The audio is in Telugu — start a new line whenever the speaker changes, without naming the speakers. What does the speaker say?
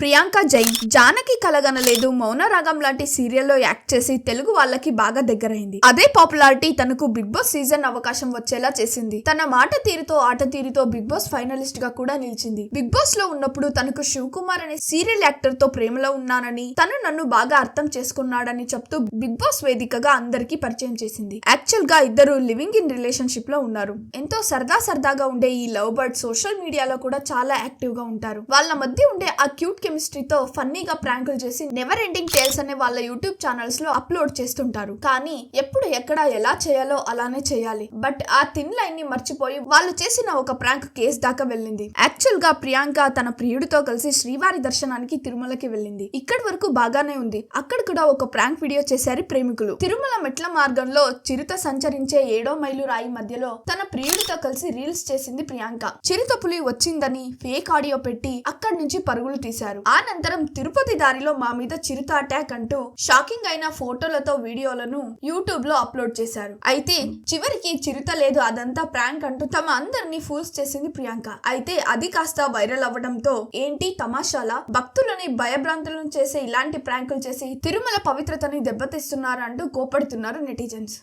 ప్రియాంక జైన్ జానకి కలగనలేదు మౌనరాగం లాంటి సీరియల్లో యాక్ట్ చేసి తెలుగు వాళ్ళకి బాగా దగ్గరైంది. అదే పాపులారిటీ తనకు బిగ్ బాస్ సీజన్ అవకాశం వచ్చేలా చేసింది. తన మాట తీరుతో ఆట తీరుతో బిగ్ బాస్ ఫైనలిస్ట్గా కూడా నిలిచింది. బిగ్ బాస్లో ఉన్నప్పుడు తనకు శివ్ కుమార్ అనే సీరియల్ యాక్టర్తో ప్రేమలో ఉన్నానని తను నన్ను బాగా అర్థం చేసుకున్నాడని చెప్తూ బిగ్ బాస్ వేదికగా అందరికీ పరిచయం చేసింది. యాక్చువల్గా ఇద్దరు లివింగ్ ఇన్ రిలేషన్షిప్లో ఉన్నారు. ఎంతో సరదా సరదాగా ఉండే ఈ లవ్ బర్డ్ సోషల్ మీడియాలో కూడా చాలా యాక్టివ్గా ఉంటారు. వాళ్ళ మధ్య ఉండే ఆ క్యూట్ కెమిస్ట్రీతో ఫన్నీగా ప్రాంకులు చేసి నెవర్ ఎండింగ్ టేల్స్ అనే వాళ్ళ యూట్యూబ్ ఛానల్స్లో అప్లోడ్ చేస్తుంటారు. కానీ ఎప్పుడు ఎక్కడ ఎలా చేయాలో అలానే చేయాలి. బట్ ఆ థిన్ లైన్ని మర్చిపోయి వాళ్ళు చేసిన ఒక ప్రాంక్ కేసు దాకా వెళ్ళింది. యాక్చువల్గా ప్రియాంక తన ప్రియుడితో కలిసి శ్రీవారి దర్శనానికి తిరుమలకి వెళ్ళింది. ఇక్కడి వరకు బాగానే ఉంది. అక్కడ కూడా ఒక ప్రాంక్ వీడియో చేశారు ప్రేమికులు. తిరుమల మెట్ల మార్గంలో చిరుత సంచరించే ఏడో మైలు రాయి మధ్యలో తన ప్రియుడితో కలిసి రీల్స్ చేసింది ప్రియాంక. చిరుత పులి వచ్చిందని ఫేక్ ఆడియో పెట్టి అక్కడి నుంచి పరుగులు తీశారు. అనంతరం తిరుపతి దారిలో మా మీద చిరుత అటాక్ అంటూ షాకింగ్ అయిన ఫోటోలతో వీడియోలను యూట్యూబ్లో అప్లోడ్ చేశారు. అయితే చివరికి చిరుత లేదు అదంతా ప్రాంక్ అంటూ తమ అందరినీ ఫూల్స్ చేసింది ప్రియాంక. అయితే అది కాస్త వైరల్ అవ్వడంతో ఏంటి తమాషాల? భక్తులని భయభ్రాంతులను చేసే ఇలాంటి ప్రాంకులు చేసి తిరుమల పవిత్రతని దెబ్బతీస్తున్నారు అంటూ కోపడుతున్నారు నెటిజన్స్.